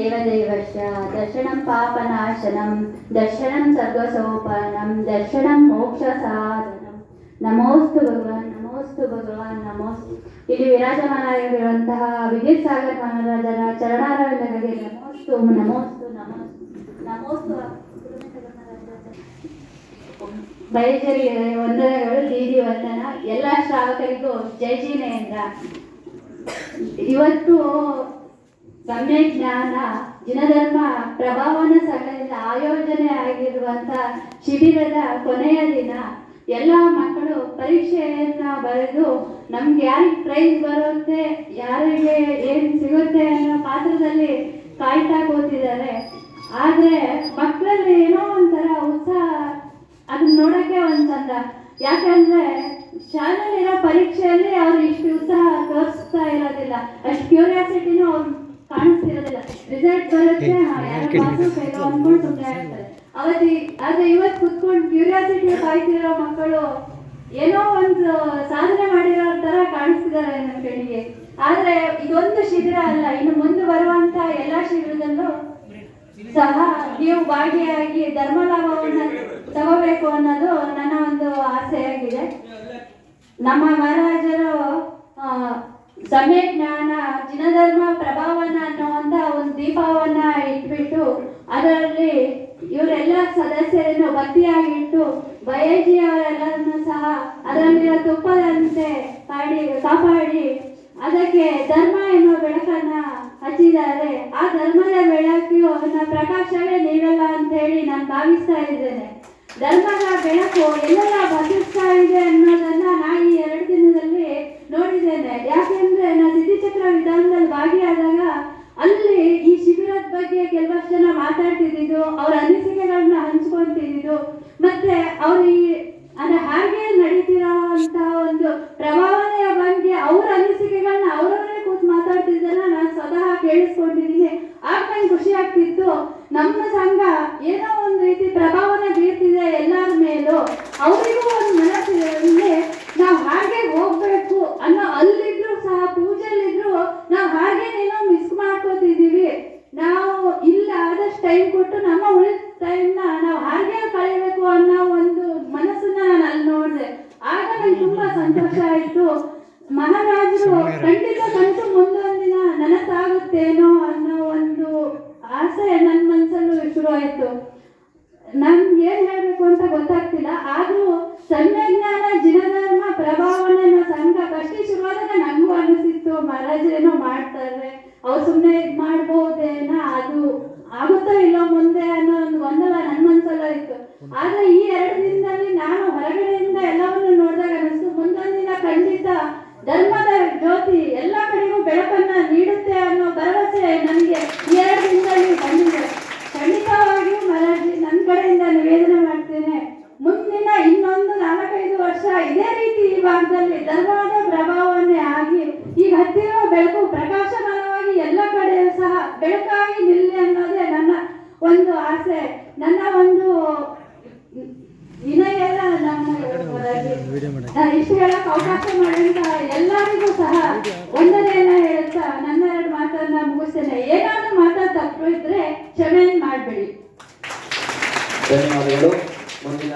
देवदेवस्य दर्शनं पापनाशनं दर्शनं सर्वसोपानं दर्शनं मोक्षसाधनं ನಮೋಸ್ತು ಭಗವಾನ್ ನಮೋಸ್ತು ಭಗವಾನ್ ನಮೋಸ್ತು ಇಲ್ಲಿ ವಿರಾಜಮಾನರಾಗಿರುವಂತಹ ವಿದ್ಯುತ್ ಸಾಗರ್ ಮಹಾರಾಜರ ಚರಣಾರವಿಂದಗಳಿಗೆ ನಮೋಸ್ತು ನಮೋಸ್ತು ನಮೋಸ್ತು ನಮೋಸ್ತು ಬೈಜರಿ ವಂದನೆಗಳು ದೀದಿ ವಂದನ ಎಲ್ಲ ಶ್ರಾವಕರಿಗೂ ಜೈ ಜಿನೇಂದ್ರ ಇವತ್ತು ಗಮ್ಯ ಜ್ಞಾನ ಜಿನಧರ್ಮ ಪ್ರಭಾವನ ಸಂಘದಿಂದ ಆಯೋಜನೆ ಆಗಿರುವಂತ ಶಿಬಿರದ ಕೊನೆಯ ದಿನ. ಎಲ್ಲ ಮಕ್ಕಳು ಪರೀಕ್ಷೆಯನ್ನ ಬರೆದು ನಮ್ಗೆ ಯಾರಿಗೆ ಪ್ರೈಸ್ ಬರುತ್ತೆ, ಯಾರಿಗೆ ಏನ್ ಸಿಗುತ್ತೆ ಅನ್ನೋ ಪಾತ್ರದಲ್ಲಿ ಕಾಯ್ತಾ ಕೂತಿದ್ದಾರೆ. ಆದ್ರೆ ಮಕ್ಕಳಲ್ಲಿ ಏನೋ ಒಂಥರ ಉತ್ಸಾಹ, ಅದನ್ನ ನೋಡಕ್ಕೆ ಒಂದ್ ಯಾಕಂದ್ರೆ ಶಾಲೆಯಲ್ಲಿರೋ ಪರೀಕ್ಷೆಯಲ್ಲಿ ಅವ್ರು ಇಷ್ಟು ಉತ್ಸಾಹ ತೋರಿಸ್ತಾ ಇರೋದಿಲ್ಲ. ಅಷ್ಟು ಕ್ಯೂರಿಯಾಸಿಟಿನೂ ಅವ್ರು ಕಾಣಿಸ್ತಿರೋದಿಲ್ಲ. ರಿಸಲ್ಟ್ ಬರುತ್ತೆ ಯಾರೋ ಅನ್ಕೊಂಡು ಸುಮ್ಮನೆ ಆಗ್ತಾರೆ ಅವತ್ತಿ ಆದ್ರೆ ಇವತ್ತು ಕುತ್ಕೊಂಡು ಕ್ಯೂರಿಯಾಸಿಟಿ ಕಾಯ್ತಿರೋ ಮಕ್ಕಳು ಏನೋ ಒಂದು ಸಾಧನೆ ಮಾಡಿರೋ ತರ ಕಾಣಿಸ್ತಿದ್ದಾರೆ ನನ್ನ ಕಣ್ಣಿಗೆ. ಆದ್ರೆ ಇದೊಂದು ಶಿಬಿರ ಅಲ್ಲ ಇನ್ನು ಮುಂದೆ ಬರುವಂತ ಎಲ್ಲಾ ಶಿಬಿರದಲ್ಲೂ ಸಹ ನೀವು ಭಾಗಿಯಾಗಿ ಧರ್ಮ ಲಾಭವನ್ನ ತಗೋಬೇಕು ಅನ್ನೋದು ನನ್ನ ಒಂದು ಆಸೆಯಾಗಿದೆ. ನಮ್ಮ ಮಹಾರಾಜರು ಆ, ಸಮ್ಯ ಜ್ಞಾನ, ಜಿನಧರ್ಮ ಪ್ರಭಾವನ ಅನ್ನುವಂತ ಒಂದು ದೀಪವನ್ನ ಇಟ್ಬಿಟ್ಟು ಅದರಲ್ಲಿ ಇವರೆಲ್ಲ ಸದಸ್ಯರನ್ನು ಭಕ್ತಿಯಾಗಿಟ್ಟು ಬಯಜಿ ಅವರೆಲ್ಲರನ್ನು ಸಹ ಅದರಲ್ಲಿರೋ ತುಪ್ಪದಂತೆ ಕಾಡಿ, ಕಾಪಾಡಿ ಅದಕ್ಕೆ ಧರ್ಮ ಎನ್ನುವ ಬೆಳಕನ್ನ ಹಚ್ಚಿದ್ದಾರೆ. ಆ ಧರ್ಮದ ಬೆಳಕು ಅವನ ಪ್ರಕಾಶವೇ ನೀವೆಲ್ಲ ಅಂತ ಹೇಳಿ ನಾನು ಭಾವಿಸ್ತಾ ಇದ್ದೇನೆ. ಧರ್ಮದ ಬೆಳಕು ಎಲ್ಲೆಲ್ಲ ಬದುಕ್ತಾ ಇದೆ ಅನ್ನೋದನ್ನ ನಾ ಈ ಎರಡು ದಿನದಲ್ಲಿ ನೋಡಿದ್ದೇನೆ. ಯಾಕೆಂದ್ರೆ ಸಿದ್ಧಿಚಕ್ರ ವಿಧಾನದಲ್ಲಿ ಭಾಗಿಯಾದಾಗ ಅಲ್ಲಿ ಈ ಶಿಬಿರದ ಬಗ್ಗೆ ಕೆಲವಷ್ಟು ಜನ ಮಾತಾಡ್ತಿದ್ದು ಅವ್ರ ಅನಿಸಿಕೆಗಳನ್ನ ಹಂಚ್ಕೊಂತಿದ್ದು ಮತ್ತೆ ಅವ್ರ ಈ, ಅಂದ್ರೆ ಹಾಗೆ ನಡೀತಿರೋ ಒಂದು ಪ್ರಭಾವನೆಯ ಬಗ್ಗೆ ಅವ್ರ ಅನಿಸಿಕೆಗಳನ್ನ ಅವರವರೇ ಕೂತ್ ಮಾತಾಡ್ತಿದ್ದನ್ನ ನಾನು ಸ್ವತಃ ಕೇಳಿಸ್ಕೊಂಡಿದ್ದೀನಿ. ಆಗ ನಂಗೆ ಖುಷಿ ಆಗ್ತಿತ್ತು. ನಮ್ಮ ಸಂಘ ಏನೋ ಒಂದು ರೀತಿ ಪ್ರಭಾವನೆ ಬೀರ್ತಿದೆ ಎಲ್ಲರ ಮೇಲೂ. ಅವರಿಗೂ ಮನಸ್ಸಿದೆ ಇಲ್ಲಿ ನಾವು ಹಾಗೆ ಹೋಗ್ಬೇಕು ಅನ್ನೋ ಅಲ್ಲಿದ್ರು ಸಹ ಪೂಜೆಯಲ್ಲಿದ್ರು ನಾವು ಹಾಗೆ ಏನೋ ಮಿಸ್ ಮಾಡ್ಕೋತಿದ್ದೀವಿ ನಾವು ಇಲ್ಲ ಆದಷ್ಟು ಟೈಮ್ ಕೊಟ್ಟು ನಮ್ಮ ಉಳಿದ ಟೈಮ್ನ ನಾವು ಹಾಗೆ ಕಳಿಬೇಕು ಅನ್ನೋ ಒಂದು ಮನಸ್ಸನ್ನ ನಾನು ಅಲ್ಲಿ ನೋಡಿದೆ. ಆಗ ನಂಗೆ ತುಂಬಾ ಸಂತೋಷ ಆಯ್ತು. ಮಹಾರಾಜರು ಖಂಡಿತ ಮುಂದೊಂದು ದಿನ ನನಸಾಗುತ್ತೇನೋ ಅನ್ನೋ ಒಂದು ಆಸೆ ನನ್ನ ಮನಸ್ಸಲ್ಲೂ ಶುರು ಆಯ್ತು. ನಮ್ಗೆ ಏನ್ ಹೇಳ್ಬೇಕು ಅಂತ ಗೊತ್ತಾಗ್ತಿಲ್ಲ. ಆದ್ರೂ ಸಂಜ್ಞಾನ ಜಿನಧರ್ಮ ಪ್ರಭಾವನ ಸಂಘ ಕಷ್ಟ ಶುರುವಾದಾಗ ನಂಗೂ ಅನಿಸಿತ್ತು ಮಹಾರಾಜರೇನೋ ಮಾಡ್ತಾರೆ. ಅವ್ರು ಸುಮ್ಮನೆ ಇದ್ ಮಾಡ್ಬೋದೇನ ಅದು ಆಗುತ್ತೋ ಇಲ್ಲೋ ಮುಂದೆ ಅನ್ನೋ ಒಂದು ಗೊಂದಲ ನನ್ನ ಮನ್ಸಲ್ಲ ಇತ್ತು ಆದ್ರೆ ಈ ಎರಡು ದಿನದಲ್ಲಿ ನಾನು ಹೊರಗಡೆಯಿಂದ ಎಲ್ಲವನ್ನು ನೋಡಿದಾಗ ಅನಿಸ್ತು ಮುಂದೊಂದಿನ ಖಂಡಿತ ಧರ್ಮದ ಜ್ಯೋತಿ ಎಲ್ಲ ಕಡೆಗೂ ಬೆಳಕನ್ನ ನೀಡುತ್ತೆ ಅನ್ನೋ ಭರವಸೆ ನನಗೆ ಈ ಎರಡು ದಿನದಲ್ಲಿ ಬಂದಿದೆ. ಖಂಡಿತವಾಗಿಯೂ ಮಹಾರಾಜಿ ನನ್ನ ಕಡೆಯಿಂದ ನಿವೇದನೆ ಮಾಡ್ತೇನೆ. ಮುಂದಿನ ಇನ್ನೊಂದು ನಾಲ್ಕೈದು ವರ್ಷ ಇದೇ ರೀತಿ ಈ ಭಾಗದಲ್ಲಿ ಧರ್ಮದ ಪ್ರಭಾವನೆ ಆಗಿ ಈಗ ಹತ್ತಿರೋ ಬೆಳಕು ಪ್ರಕಾಶಮಾನವಾಗಿ ಎಲ್ಲ ಕಡೆ ಸಹ ಬೆಳಕಾಗಿ ನಿಲ್ಲಿ ಅನ್ನೋದೇ ನನ್ನ ಒಂದು ಆಸೆ. ನನ್ನ ಒಂದು ವಿನಯ ನಮ್ಮ ಇಷ್ಟು ಹೇಳಕ್ ಅವಕಾಶ ಮಾಡಿದಂತ ಎಲ್ಲರಿಗೂ ಸಹ ಒಂದನೆಯನ್ನ ಹೇಳ್ತಾ ನನ್ನ ಎರಡು ಮಾತನ್ನ ಮುಗಿಸ್ತೇನೆ. ಏನಾದ್ರೂ ಮಾತಾ ತಪ್ಪು ಇದ್ರೆ ಕ್ಷಮೆ ಮಾಡಬೇಡಿ. ಧನ್ಯವಾದಗಳು. ಮುಂದಿನ